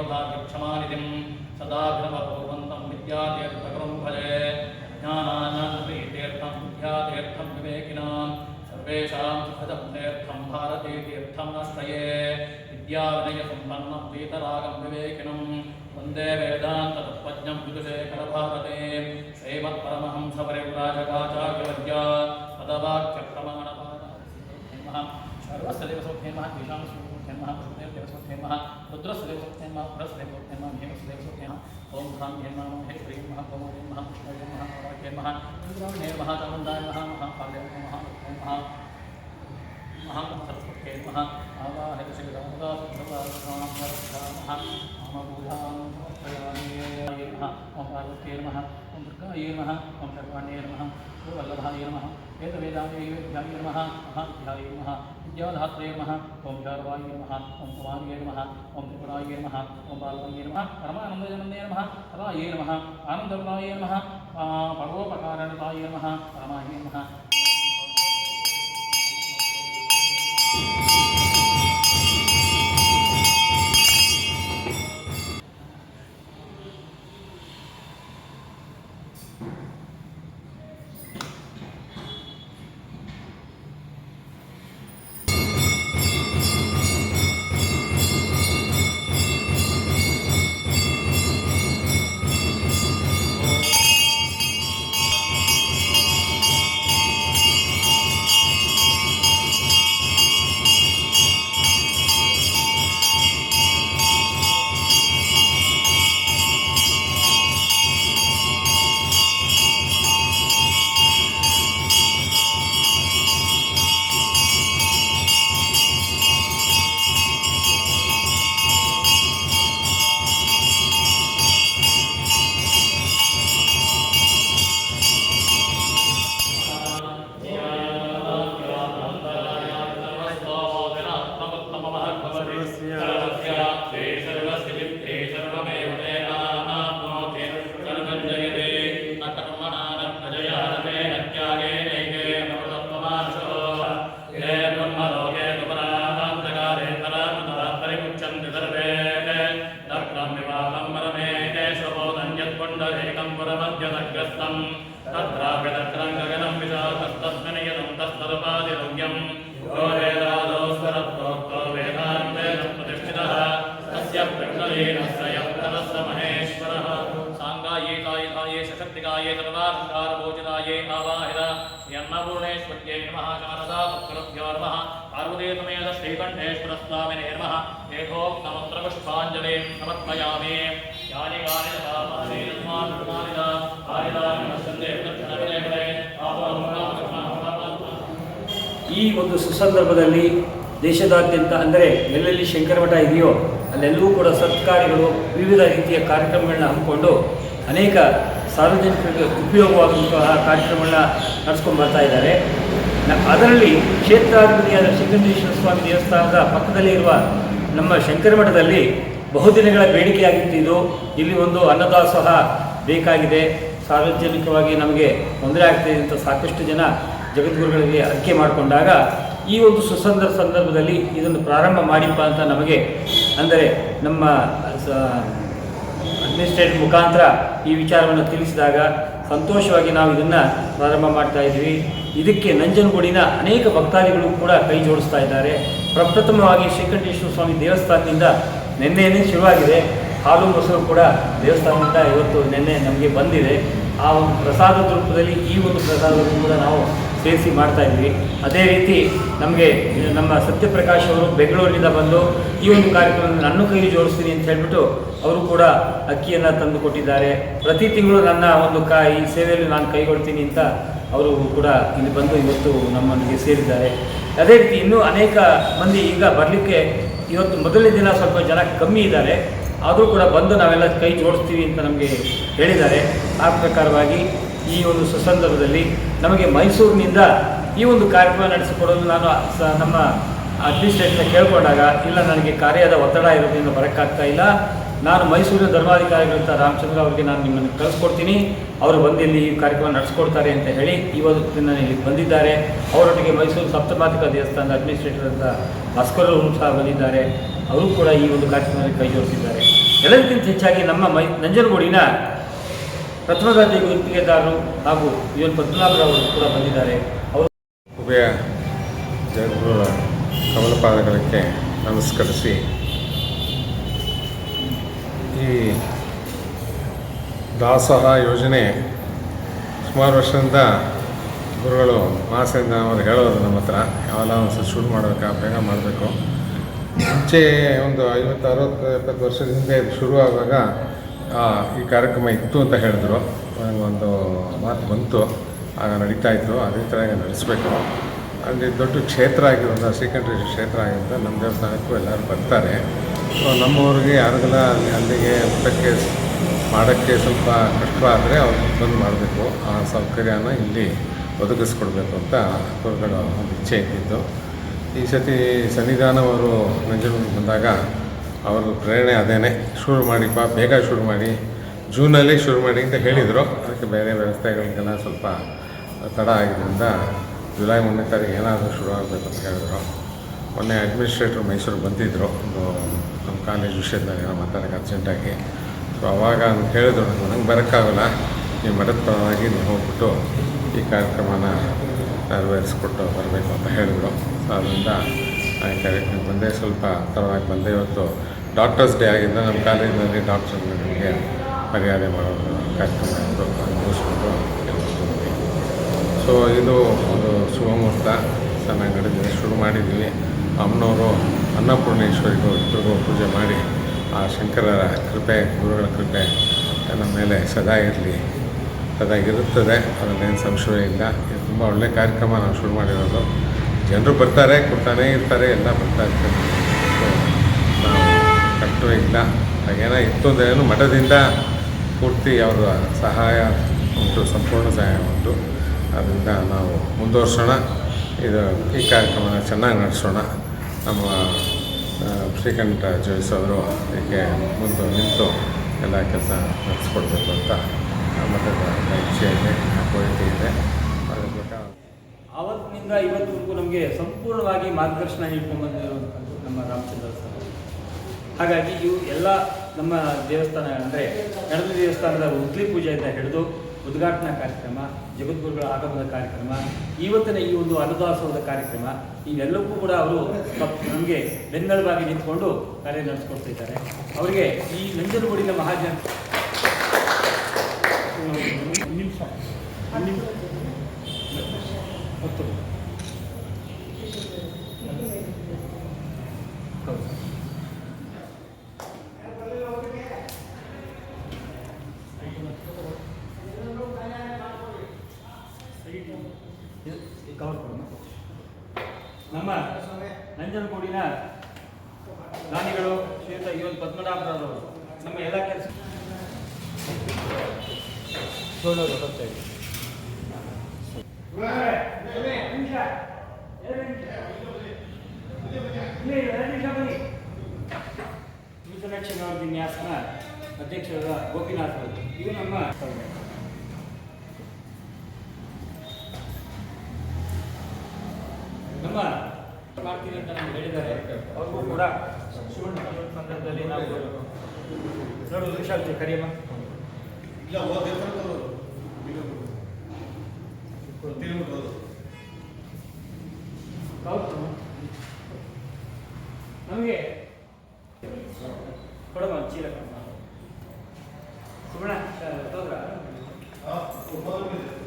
देवताक्षमानिधिं सदाघ्नवपूर्वन्तं विद्यातीर्थकरं भजे। ज्ञानानां प्रीतीर्थं विद्यातीर्थं विवेकिनां, सर्वेषां सुखदं तीर्थं भारतीतीर्थं विद्याविनयसम्पन्नं वीतरागं विवेकिनं, वंदे वेदान्ततत्त्वज्ञं विदुषेखरभारते श्रीमत्परमहंसपरिव्राजकाचार्यवद्या पदवाक्यप्रमाणपाद सर्वस्य देवसौख्येमः तेषां महा वसुदेव देवसुते महा रुद्रसुदेव सुते महा पुरसदेव सुते महा भीमसुदेव सुते महा ओम ह्रां हे महा हे ह्रीं महा ओम ह्रीं महा कृष्णदेव महा हे महा चंद्रवणे महा चमंदाय महा महापालय महा महा महासरस्वते महा आवाहित श्रीरामदासभगवामः ममभूतां समर्पयामि नमः। ॐ पार्वत्यै नमः ॐ दुर्गायै नमः ॐ सर्वाण्यै नमः ॐ वल्लभाय नमः वेदवेदायै वेद्याय नमः। महाध्याय नमः దేవదాత్రే నమ. ఓం చార్వాయ నమ. ఓం పవానియే నమ. ఓం త్రిపురాయ నమ. ఓం బాలవన్యే నమ. పరమానందజనందే నమ. పదాయ నమ. ఆనందరుణాయ నమ. పర్వోపకారణతాయ నమ. పరమాయ నమ. ಅನ್ನಪೂರ್ಣೇಶ್ವರ್ಯೇ ನಮಃ ಶಾರದಾ ಪುತ್ರಭ್ಯೋ ನಮಃ ಪಾರ್ವತೀ ಸಮೇತ ಶ್ರೀಕಂಠೇಶ್ವರ ಸ್ವಾಮಿನೇ ನಮಃ ಏಕೋಕ್ತಮಂತ್ರ ಪುಷ್ಪಾಂಜಲಿ ಸಮರ್ಪಯಾಮಿ ಯಾನಿ ಗಾನಿ ದಾಮಾನಿ ನಮಾನ್ ಕುಮಾರಿದ ಆರಿದ ನಮಸ್ಸಂದೇ ಈ ಒಂದು ಸುಸಂದರ್ಭದಲ್ಲಿ ದೇಶದಾದ್ಯಂತ ಅಂದರೆ ಎಲ್ಲೆಲ್ಲಿ ಶಂಕರಮಠ ಇದೆಯೋ ಅಲ್ಲೆಲ್ಲೂ ಕೂಡ ಸತ್ಕಾರ್ಯಗಳು ವಿವಿಧ ರೀತಿಯ ಕಾರ್ಯಕ್ರಮಗಳನ್ನ ಹಮ್ಮಿಕೊಂಡು ಅನೇಕ ಸಾರ್ವಜನಿಕರಿಗೆ ಉಪಯೋಗವಾಗುವಂತಹ ಕಾರ್ಯಕ್ರಮಗಳನ್ನ ನಡೆಸ್ಕೊಂಡು ಬರ್ತಾ ಇದ್ದಾರೆ. ಅದರಲ್ಲಿ ಕ್ಷೇತ್ರಾಧಿಪತಿಯಾದ ಶಂಕರೇಶ್ವರ ಸ್ವಾಮಿ ದೇವಸ್ಥಾನದ ಪಕ್ಕದಲ್ಲಿ ಇರುವ ನಮ್ಮ ಶಂಕರಮಠದಲ್ಲಿ ಬಹುದಿನಗಳ ಬೇಡಿಕೆಯಾಗಿತ್ತು ಇದು ಇಲ್ಲಿ ಒಂದು ಅನ್ನದಾಸೋಹ ಬೇಕಾಗಿದೆ. ಸಾರ್ವಜನಿಕವಾಗಿ ನಮಗೆ ತೊಂದರೆ ಆಗ್ತಿದೆ ಅಂತ ಸಾಕಷ್ಟು ಜನ ಜಗದ್ಗುರುಗಳಿಗೆ ಅರಿಕೆ ಮಾಡಿಕೊಂಡಾಗ ಈ ಒಂದು ಸುಸಂದರ್ಭ ಸಂದರ್ಭದಲ್ಲಿ ಇದನ್ನು ಪ್ರಾರಂಭ ಮಾಡಿಪ್ಪ ಅಂತ ನಮಗೆ ಅಂದರೆ ನಮ್ಮ ಅಡ್ಮಿನಿಸ್ಟ್ರೇಟಿವ್ ಮುಖಾಂತರ ಈ ವಿಚಾರವನ್ನು ತಿಳಿಸಿದಾಗ ಸಂತೋಷವಾಗಿ ನಾವು ಇದನ್ನು ಪ್ರಾರಂಭ ಮಾಡ್ತಾ ಇದ್ದೀವಿ. ಇದಕ್ಕೆ ನಂಜನಗೂಡಿನ ಅನೇಕ ಭಕ್ತಾದಿಗಳು ಕೂಡ ಕೈ ಜೋಡಿಸ್ತಾ ಇದ್ದಾರೆ. ಪ್ರಪ್ರಥಮವಾಗಿ ಶ್ರೀಕಂಠೇಶ್ವರ ಸ್ವಾಮಿ ದೇವಸ್ಥಾನದಿಂದ ನಿನ್ನೆಯೇ ಶುರುವಾಗಿದೆ. ಹಾಲು ಮೊಸರು ಕೂಡ ದೇವಸ್ಥಾನದಿಂದ ಇವತ್ತು ನಿನ್ನೆ ನಮಗೆ ಬಂದಿದೆ. ಆ ಒಂದು ಪ್ರಸಾದದ ರೂಪದಲ್ಲಿ ಈ ಒಂದು ಪ್ರಸಾದವನ್ನು ಕೂಡ ನಾವು ಸೇರಿಸಿ ಮಾಡ್ತಾ ಇದ್ವಿ. ಅದೇ ರೀತಿ ನಮಗೆ, ನಮ್ಮ ಸತ್ಯಪ್ರಕಾಶ್ ಅವರು ಬೆಂಗಳೂರಿನಿಂದ ಬಂದು ಈ ಒಂದು ಕಾರ್ಯಕ್ರಮದಲ್ಲಿ ನನ್ನ ಕೈ ಜೋಡಿಸ್ತೀನಿ ಅಂತ ಹೇಳ್ಬಿಟ್ಟು ಅವರು ಕೂಡ ಅಕ್ಕಿಯನ್ನು ತಂದು ಕೊಟ್ಟಿದ್ದಾರೆ. ಪ್ರತಿ ತಿಂಗಳು ನನ್ನ ಒಂದು ಕಾ, ಈ ಸೇವೆಯಲ್ಲಿ ನಾನು ಕೈಗೊಳ್ತೀನಿ ಅಂತ ಅವರು ಕೂಡ ಇಲ್ಲಿ ಬಂದು ಇವತ್ತು ನಮ್ಮೊಂದಿಗೆ ಸೇರಿದ್ದಾರೆ. ಅದೇ ರೀತಿ ಇನ್ನೂ ಅನೇಕ ಮಂದಿ ಈಗ ಬರಲಿಕ್ಕೆ ಇವತ್ತು ಮೊದಲನೇ ದಿನ ಸ್ವಲ್ಪ ಜನ ಕಮ್ಮಿ ಇದ್ದಾರೆ. ಆದರೂ ಕೂಡ ಬಂದು ನಾವೆಲ್ಲ ಕೈ ಜೋಡಿಸ್ತೀವಿ ಅಂತ ನಮಗೆ ಹೇಳಿದ್ದಾರೆ. ಆ ಪ್ರಕಾರವಾಗಿ ಈ ಒಂದು ಸುಸಂದರ್ಭದಲ್ಲಿ ನಮಗೆ ಮೈಸೂರಿನಿಂದ ಈ ಒಂದು ಕಾರ್ಯಕ್ರಮ ನಡೆಸಿಕೊಡಲು ನಾನು ಸ ನಮ್ಮ ಅಡ್ಮಿನಿಸ್ಟ್ರೇಷನ್ ಕೇಳಿಕೊಂಡಾಗ, ಇಲ್ಲ, ನನಗೆ ಕಾರ್ಯದ ಒತ್ತಡ ಇರೋದ್ರಿಂದ ಬರೋಕ್ಕಾಗ್ತಾ ಇಲ್ಲ. ನಾನು ಮೈಸೂರಿನ ಧರ್ಮಾಧಿಕಾರಿಗಳಂತ ರಾಮಚಂದ್ರ ಅವರಿಗೆ ನಾನು ನಿಮ್ಮನ್ನು ಕಳಿಸ್ಕೊಡ್ತೀನಿ. ಅವರು ಬಂದು ಇಲ್ಲಿ ಈ ಕಾರ್ಯಕ್ರಮ ನಡೆಸ್ಕೊಡ್ತಾರೆ ಅಂತ ಹೇಳಿ ಇವತ್ತು ದಿನ ಇಲ್ಲಿ ಬಂದಿದ್ದಾರೆ. ಅವರೊಟ್ಟಿಗೆ ಮೈಸೂರು ಸಪ್ತಮಾತಿಕ ದೇವಸ್ಥಾನದ ಅಡ್ಮಿನಿಸ್ಟ್ರೇಟರ್ ಅಂತ ಭಾಸ್ಕರ್ ಅವರು ಸಹ ಬಂದಿದ್ದಾರೆ. ಅವರು ಕೂಡ ಈ ಒಂದು ಕಾರ್ಯಕ್ರಮದಲ್ಲಿ ಕೈ ಜೋಡಿಸಿದ್ದಾರೆ ಎಲ್ಲದಕ್ಕಿಂತ ಹೆಚ್ಚಾಗಿ ನಮ್ಮ ಮೈ, ನಂಜನಗೂಡಿನ ಪ್ರಥಮದರ್ಜೆ ಗುತ್ತಿಗೆದಾರರು ಹಾಗೂ ಎನ್ ಪದ್ಮನಾಭರವರು ಕೂಡ ಬಂದಿದ್ದಾರೆ. ಅವರು ಉಭಯ ಜಗದ್ಗುರುಗಳ ಕಮಲಪಾದಗಳಕ್ಕೆ ನಮಸ್ಕರಿಸಿ. ಈ ದಾಸೋಹ ಯೋಜನೆ ಸುಮಾರು ವರ್ಷದಿಂದ ಗುರುಗಳು ಮಾಸದಿಂದ ಅವರು ಹೇಳೋರು ನಮ್ಮ ಹತ್ರ. ಯಾವೆಲ್ಲ ಒಂದು ಸಲ ಶುರು ಮಾಡಬೇಕಾ ಬೇಗ ಮಾಡಬೇಕು. ಮುಂಚೆ ಒಂದು ಐವತ್ತು ಅರವತ್ತು ಎಪ್ಪತ್ತು ವರ್ಷದ ಹಿಂದೆ ಶುರುವಾಗುವಾಗ ಆ, ಈ ಕಾರ್ಯಕ್ರಮ ಇತ್ತು ಅಂತ ಹೇಳಿದ್ರು. ಒಂದು ಮಾತು ಬಂತು. ಆಗ ನಡೀತಾ ಇತ್ತು. ಅದೇ ಥರ ನಡೆಸಬೇಕು. ಅಲ್ಲಿ ದೊಡ್ಡ ಕ್ಷೇತ್ರ ಆಗಿರೋದು ಶ್ರೀಕಂಠೇಶ್ವರ ಕ್ಷೇತ್ರ ಆಗಿರೋದು ನಮ್ಮ ದೇವಸ್ಥಾನಕ್ಕೂ ಎಲ್ಲರೂ ಬರ್ತಾರೆ. ಸೊ ನಮ್ಮವ್ರಿಗೆ ಯಾರಿಗೆಲ್ಲ ಅಲ್ಲಿ, ಅಲ್ಲಿಗೆ ಊಟಕ್ಕೆ ಮಾಡೋಕ್ಕೆ ಸ್ವಲ್ಪ ಕಷ್ಟ ಆದರೆ ಅವ್ರಿಗೆ ಬಂದು ಮಾಡಬೇಕು. ಆ ಸೌಕರ್ಯನ ಇಲ್ಲಿ ಒದಗಿಸ್ಕೊಡ್ಬೇಕು ಅಂತ ಹೊರಗಡೆ ಒಂದು ಇಚ್ಛೆ ಇದ್ದಿದ್ದು. ಈ ಸತಿ ಸನ್ನಿಧಾನವರು ನಂಜನಗೂಡಿಗೆ ಬಂದಾಗ ಅವ್ರ ಪ್ರೇರಣೆ ಅದೇನೆ. ಶುರು ಮಾಡಿಪ್ಪ ಬೇಗ ಶುರು ಮಾಡಿ, ಜೂನಲ್ಲಿ ಶುರು ಮಾಡಿ ಅಂತ ಹೇಳಿದರು. ಅದಕ್ಕೆ ಬೇರೆ ವ್ಯವಸ್ಥೆಗಳಿಗೆಲ್ಲ ಸ್ವಲ್ಪ ತಡ ಆಗಿದ್ದರಿಂದ ಜುಲೈ ಒಂದನೇ ತಾರೀಕು ಏನಾದರೂ ಶುರು ಆಗಬೇಕು ಅಂತ ಹೇಳಿದ್ರು. ಮೊನ್ನೆ ಅಡ್ಮಿನಿಸ್ಟ್ರೇಟ್ರ್ ಮೈಸೂರು ಬಂದಿದ್ದರು ಒಂದು, ನಮ್ಮ ಕಾಲೇಜ್ ವಿಷಯದಲ್ಲಿ ಏನೋ ಮಾತಾಡೋಕ್ಕೆ ಅರ್ಜೆಂಟಾಗಿ ಸೊ ಅವಾಗ ಅವ್ನು ಹೇಳಿದ್ರು ನನಗೆ ನಂಗೆ ಬರೋಕ್ಕಾಗಲ್ಲ. ನೀವು ಮಠದ ಪರವಾಗಿ ನೀವು ಹೋಗ್ಬಿಟ್ಟು ಈ ಕಾರ್ಯಕ್ರಮನ ನೆರವೇರಿಸ್ಕೊಟ್ಟು ಬರಬೇಕು ಅಂತ ಹೇಳಿದ್ರು. ಸೊ ಅದರಿಂದ ಆ ಕಾರ್ಯಕ್ರಮಕ್ಕೆ ಬಂದೆ ಸ್ವಲ್ಪ ತರವಾಗಿ ಬಂದೆ ಇವತ್ತು ಡಾಕ್ಟರ್ಸ್ ಡೇ ಆಗಿದ್ದ ನಮ್ಮ ಕಾಲೇಜಿನಲ್ಲಿ ಡಾಕ್ಟರ್ಗಳಿಗೆ ಮರ್ಯಾದೆ ಮಾಡೋದು ಕಾರ್ಯಕ್ರಮ ಬಂದೆ. ಸೊ ಇದು ಒಂದು ಶುಭ ಮುಹೂರ್ತ. ಚೆನ್ನಾಗಿ ನಡೆದಿದೆ ಶುರು ಮಾಡಿದ್ವಿ. ಅಮ್ಮನವರು ಅನ್ನಪೂರ್ಣೇಶ್ವರಿಗೂ ಇಬ್ಬರಿಗೂ ಪೂಜೆ ಮಾಡಿ, ಆ ಶಂಕರರ ಕೃಪೆ, ಗುರುಗಳ ಕೃಪೆ ನಮ್ಮ ಮೇಲೆ ಸದಾ ಇರಲಿ. ಸದಾ ಇರುತ್ತದೆ. ಅದರಲ್ಲೇನು ಸಂಶಯ ಇಲ್ಲ ಇದು ತುಂಬ ಒಳ್ಳೆಯ ಕಾರ್ಯಕ್ರಮ ನಾವು ಶುರು ಮಾಡಿರೋದು. ಜನರು ಬರ್ತಾರೆ, ಕೊಡ್ತಾನೆ ಇರ್ತಾರೆ, ಎಲ್ಲ ಬರ್ತಾ ಇರ್ತಾರೆ. ನಾವು ಕಟ್ಟು ಇಲ್ಲ ಹಾಗೇನೋ ಇತ್ತು ಅಂದ್ರೇನು ಮಠದಿಂದ ಪೂರ್ತಿ ಅವರ ಸಹಾಯ ಉಂಟು, ಸಂಪೂರ್ಣ ಸಹಾಯ ಉಂಟು. ಅದರಿಂದ ನಾವು ಮುಂದುವರ್ಸೋಣ. ಇದು ಈ ಕಾರ್ಯಕ್ರಮನ ಚೆನ್ನಾಗಿ ನಡೆಸೋಣ. ನಮ್ಮ ಶ್ರೀಕಂಠ ಜೋಯಿಸ್ ಅವರು ಇದಕ್ಕೆ ಮುಂದೆ ನಿಂತು ಎಲ್ಲ ಕೆಲಸ ನಡೆಸ್ಕೊಡ್ಬೇಕು ಅಂತ ಮಠದ ಇಚ್ಛೆ ಇದೆ ಕೋರಿಕೆ ಇದೆ. ಆವತ್ತಿನಿಂದ ಇವತ್ತಿವರೆಗೂ ನಮಗೆ ಸಂಪೂರ್ಣವಾಗಿ ಮಾರ್ಗದರ್ಶನ ನೀಡ್ಕೊಂಡು ಬಂದಿರುವಂಥದ್ದು ನಮ್ಮ ರಾಮಚಂದ್ರ ಸರ್. ಹಾಗಾಗಿ ಇವು ಎಲ್ಲ ನಮ್ಮ ದೇವಸ್ಥಾನ ಅಂದರೆ ಎರಡನೇ ದೇವಸ್ಥಾನದ ಉದ್ಲಿ ಪೂಜೆಯಿಂದ ಹಿಡಿದು ಉದ್ಘಾಟನಾ ಕಾರ್ಯಕ್ರಮ, ಜಗದ್ಗುರುಗಳ ಆಗಮನ ಕಾರ್ಯಕ್ರಮ ಇವತ್ತಿನ ಈ ಒಂದು ಅನ್ನದಾಸೋಹದ ಕಾರ್ಯಕ್ರಮ, ಇವೆಲ್ಲಕ್ಕೂ ಕೂಡ ಅವರು ನಮಗೆ ಬೆನ್ನೆಲುಬಾಗಿ ನಿಂತ್ಕೊಂಡು ಕಾರ್ಯ ನಡೆಸ್ಕೊಡ್ತಾ ಇದ್ದಾರೆ. ಅವರಿಗೆ ಈ ನಂಜನಗೂಡಿನ ಮಹಾಜನ ನಿಮಿಷ. ಹತ್ತು ಹೌದು ಇದು ಕವರ್ ಕೊಡೋಣ. ನಮ್ಮ ನಂಜನಗೂಡಿನ ದಾನಿಗಳು ಶ್ರೀಯುತ ಇವನ್ ಪದ್ಮನಾಭರವರು ನಮ್ಮ ಎಲ್ಲ ಕೆಲಸ ವಿನ್ಯಾಸನ ಅಧ್ಯಕ್ಷರಾದ ಗೋಪಿನಾಥ್ ಅವರು ಇದು ನಮ್ಮ ಅಂತ ನಮ್ಗೆ ಹೇಳಿದ್ದಾರೆ. ಅವ್ರಿಗೂ ಕೂಡ ಸಂದರ್ಭದಲ್ಲಿ ನಾವು ನೋಡು ವಿಶಾಲ್ ಕರಿಯಮ್ಮ. ಹೌದು ನಮಗೆ ಕೊಡಮ್ಮ ಚೀಲ ಹೋದ್ರ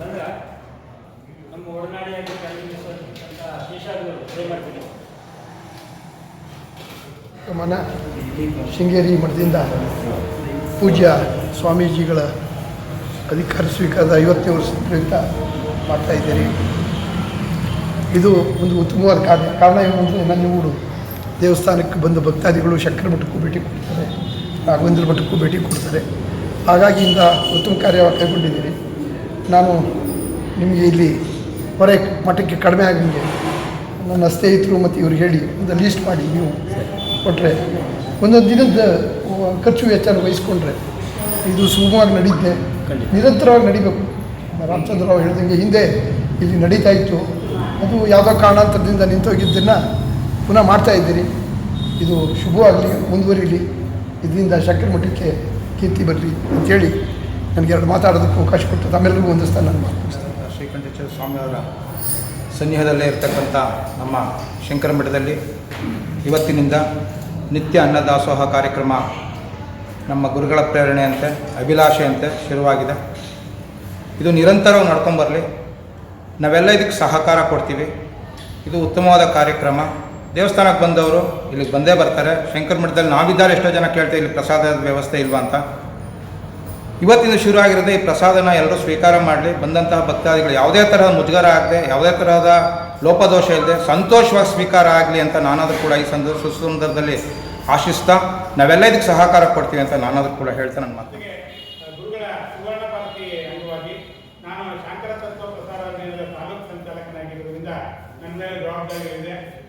ಬಂದ್ರ? ನಮ್ಮ ಒಡನಾಡಿಯಾಗಿ ಅಂತ ಶೇಷಾದ್ರು ಪ್ರೇ ಮಾಡ್ತೀನಿ. ಮನ ಶೃಂಗೇರಿ ಮಠದಿಂದ ಪೂಜ್ಯ ಸ್ವಾಮೀಜಿಗಳ ಅಧಿಕಾರ ಸ್ವೀಕಾರದ ಐವತ್ತನೇ ವರ್ಷದ ಪ್ರಯುಕ್ತ ಮಾಡ್ತಾ ಇದ್ದೀರಿ. ಇದು ಒಂದು ಉತ್ತಮವಾದ ಕಾರ್ಯ. ಕಾರಣ ಏನಂದರೆ ನನ್ನ ಊರು ದೇವಸ್ಥಾನಕ್ಕೆ ಬಂದ ಭಕ್ತಾದಿಗಳು ಶಂಕರ ಮಠಕ್ಕೂ ಭೇಟಿ ಕೊಡ್ತಾರೆ, ರಾಘವೇಂದ್ರ ಮಠಕ್ಕೂ ಭೇಟಿ ಕೊಡ್ತಾರೆ. ಹಾಗಾಗಿ ಇಂದ ಉತ್ತಮ ಕಾರ್ಯ ಕೈಗೊಂಡಿದ್ದೀರಿ. ನಾನು ನಿಮಗೆ ಇಲ್ಲಿ ಹೊರ ಮಠಕ್ಕೆ ಕಡಿಮೆ ಆಗಂಗೆ ನನ್ನ ಸ್ನೇಹಿತರು ಮತ್ತು ಇವ್ರಿಗೆ ಹೇಳಿ ಒಂದು ಲೀಸ್ಟ್ ಮಾಡಿ ನೀವು. ಕೊಟ್ಟರೆ ಒಂದೊಂದು ದಿನದ ಖರ್ಚು ವೆಚ್ಚನ ವಹಿಸ್ಕೊಂಡ್ರೆ ಇದು ಸುಗಮವಾಗಿ ನಡೀತೆ. ನಿರಂತರವಾಗಿ ನಡಿಬೇಕು. ರಾಮಚಂದ್ರರಾವ್ ಹೇಳಿದಂಗೆ ಹಿಂದೆ ಇಲ್ಲಿ ನಡೀತಾ ಇತ್ತು. ಅದು ಯಾವುದೋ ಕಾರಣಾಂತರದಿಂದ ನಿಂತೋಗಿದ್ದನ್ನು ಪುನಃ ಮಾಡ್ತಾ ಇದ್ದೀರಿ. ಇದು ಶುಭವಾಗಲಿ ಮುಂದುವರಿಲಿ. ಇದರಿಂದ ಶಂಕರ ಮಠಕ್ಕೆ ಕೀರ್ತಿ ಬರಲಿ ಅಂತೇಳಿ ನನಗೆ ಎರಡು ಮಾತಾಡೋದಕ್ಕೆ ಅವಕಾಶ ಕೊಟ್ಟು ತಮ್ಮೆಲ್ಲರಿಗೂ ಒಂದು ಸ್ಥಾನ ನಾನು ಶ್ರೀಕಂಠೇಶ್ವರ ಸ್ವಾಮಿಯವರ ಸನ್ನಿಹದಲ್ಲೇ ಇರತಕ್ಕಂಥ ನಮ್ಮ ಶಂಕರ ಮಠದಲ್ಲಿ ಇವತ್ತಿನಿಂದ ನಿತ್ಯ ಅನ್ನದಾಸೋಹ ಕಾರ್ಯಕ್ರಮ ನಮ್ಮ ಗುರುಗಳ ಪ್ರೇರಣೆಯಂತೆ, ಅಭಿಲಾಷೆಯಂತೆ ಶುರುವಾಗಿದೆ. ಇದು ನಿರಂತರವಾಗಿ ನಡ್ಕೊಂಬರಲಿ ನಾವೆಲ್ಲ ಇದಕ್ಕೆ ಸಹಕಾರ ಕೊಡ್ತೀವಿ. ಇದು ಉತ್ತಮವಾದ ಕಾರ್ಯಕ್ರಮ. ದೇವಸ್ಥಾನಕ್ಕೆ ಬಂದವರು ಇಲ್ಲಿಗೆ ಬಂದೇ ಬರ್ತಾರೆ. ಶಂಕರ ಮಠದಲ್ಲಿ ನಾವಿದ್ದಾರೆ, ಎಷ್ಟೋ ಜನ ಕೇಳ್ತೀವಿ ಇಲ್ಲಿ ಪ್ರಸಾದದ ವ್ಯವಸ್ಥೆ ಇಲ್ವಾ ಅಂತ. ಇವತ್ತಿನ ಶುರು ಆಗಿರೋದೇ ಈ ಪ್ರಸಾದನ ಎಲ್ಲರೂ ಸ್ವೀಕಾರ ಮಾಡಲಿ. ಬಂದಂತಹ ಭಕ್ತಾದಿಗಳು ಯಾವುದೇ ತರಹದ ಮುಜುಗರ ಆಗದೆ, ಯಾವುದೇ ತರಹದ ಲೋಪದೋಷ ಇಲ್ಲದೆ ಸಂತೋಷವಾಗಿ ಸ್ವೀಕಾರ ಆಗಲಿ ಅಂತ ನಾನಾದರೂ ಕೂಡ ಈ ಸಂದರ್ಭ ಸುಸಂದರ್ಭದಲ್ಲಿ ಆಶಿಸ್ತಾ ನಾವೆಲ್ಲ ಇದಕ್ಕೆ ಸಹಕಾರ ಕೊಡ್ತೀವಿ ಅಂತ ನಾನಾದರೂ ಕೂಡ ಹೇಳ್ತಾ ನನ್ನ ಮಾತು.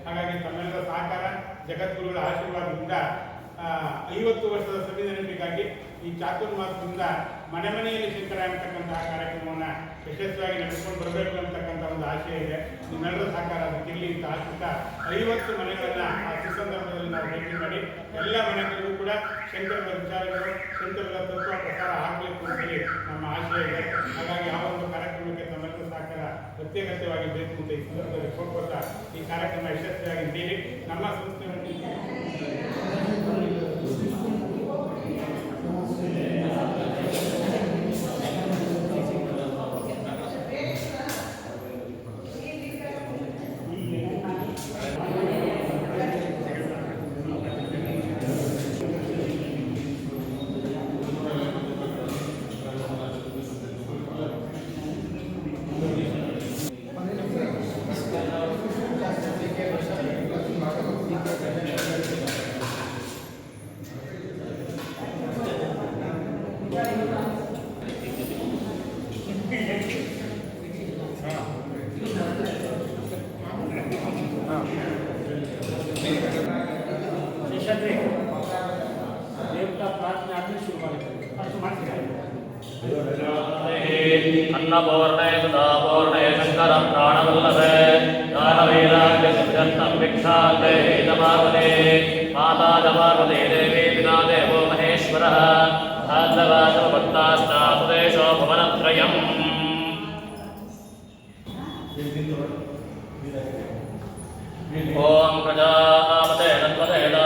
ಹಾಗಾಗಿ ತಮ್ಮೆಲ್ಲರ ಸಹಕಾರ, ಜಗದ್ಗುರುಗಳ ಆಶೀರ್ವಾದದಿಂದ ಐವತ್ತು ವರ್ಷದ ಸಂವಿಧಾನಕ್ಕಾಗಿ ಈ ಚಾತುರ್ಮಾಸದಿಂದ ಮನೆ ಮನೆಯಲ್ಲಿ ಶಂಕರ ಆಗಿರ್ತಕ್ಕಂತಹ ಕಾರ್ಯಕ್ರಮವನ್ನು ಯಶಸ್ವಿಯಾಗಿ ನಡೆಸ್ಕೊಂಡು ಬರಬೇಕು ಅಂತಕ್ಕಂಥ ಒಂದು ಆಶಯ ಇದೆ. ನಿಮ್ಮೆಲ್ಲರ ಸಹಕಾರ ಅದಕ್ಕಿರಲಿ ಅಂತ ಆಶಿಸ್ತಾ ಐವತ್ತು ಮನೆಗಳನ್ನ ಆ ಸುಸಂದರ್ಭದಲ್ಲಿ ನಾವು ಭೇಟಿ ಮಾಡಿ ಎಲ್ಲ ಮನೆಗಳಿಗೂ ಕೂಡ ಶಂಕರದ ವಿಚಾರಗಳು ಶಂಕರದ ತತ್ವ ಪ್ರಕಾರ ಆಗಬೇಕು ಅಂತೇಳಿ ನಮ್ಮ ಆಶಯ ಇದೆ. ಹಾಗಾಗಿ ಆ ಒಂದು ಕಾರ್ಯಕ್ರಮಕ್ಕೆ ತಮ್ಮೆಲ್ಲರ ಸಹಕಾರ ಅತ್ಯಗತ್ಯವಾಗಿ ಬೇಕು ಅಂತ ಈ ಸಂದರ್ಭದಲ್ಲಿ ಕೋರ್ಕೊತಾ ಈ ಕಾರ್ಯಕ್ರಮ ಯಶಸ್ವಿಯಾಗಿ ನೀಡಿ ನಮ್ಮ ಸಂಸ್ಥೆ பூர்ணே சுதா பூர்ணே சங்கரம் பிராணவல்லவே நாரவேலாஜ சித்தம் விக்ஷாந்தே தமாவதே மாதா தமாவதே தேவி பிதா தேவோ மகேஸ்வரः சாந்தவாசமபத்தாஸ்தாசுதேசோ புவனத்ரயம் ஓம் பிரஜாபதே தத்வதேதா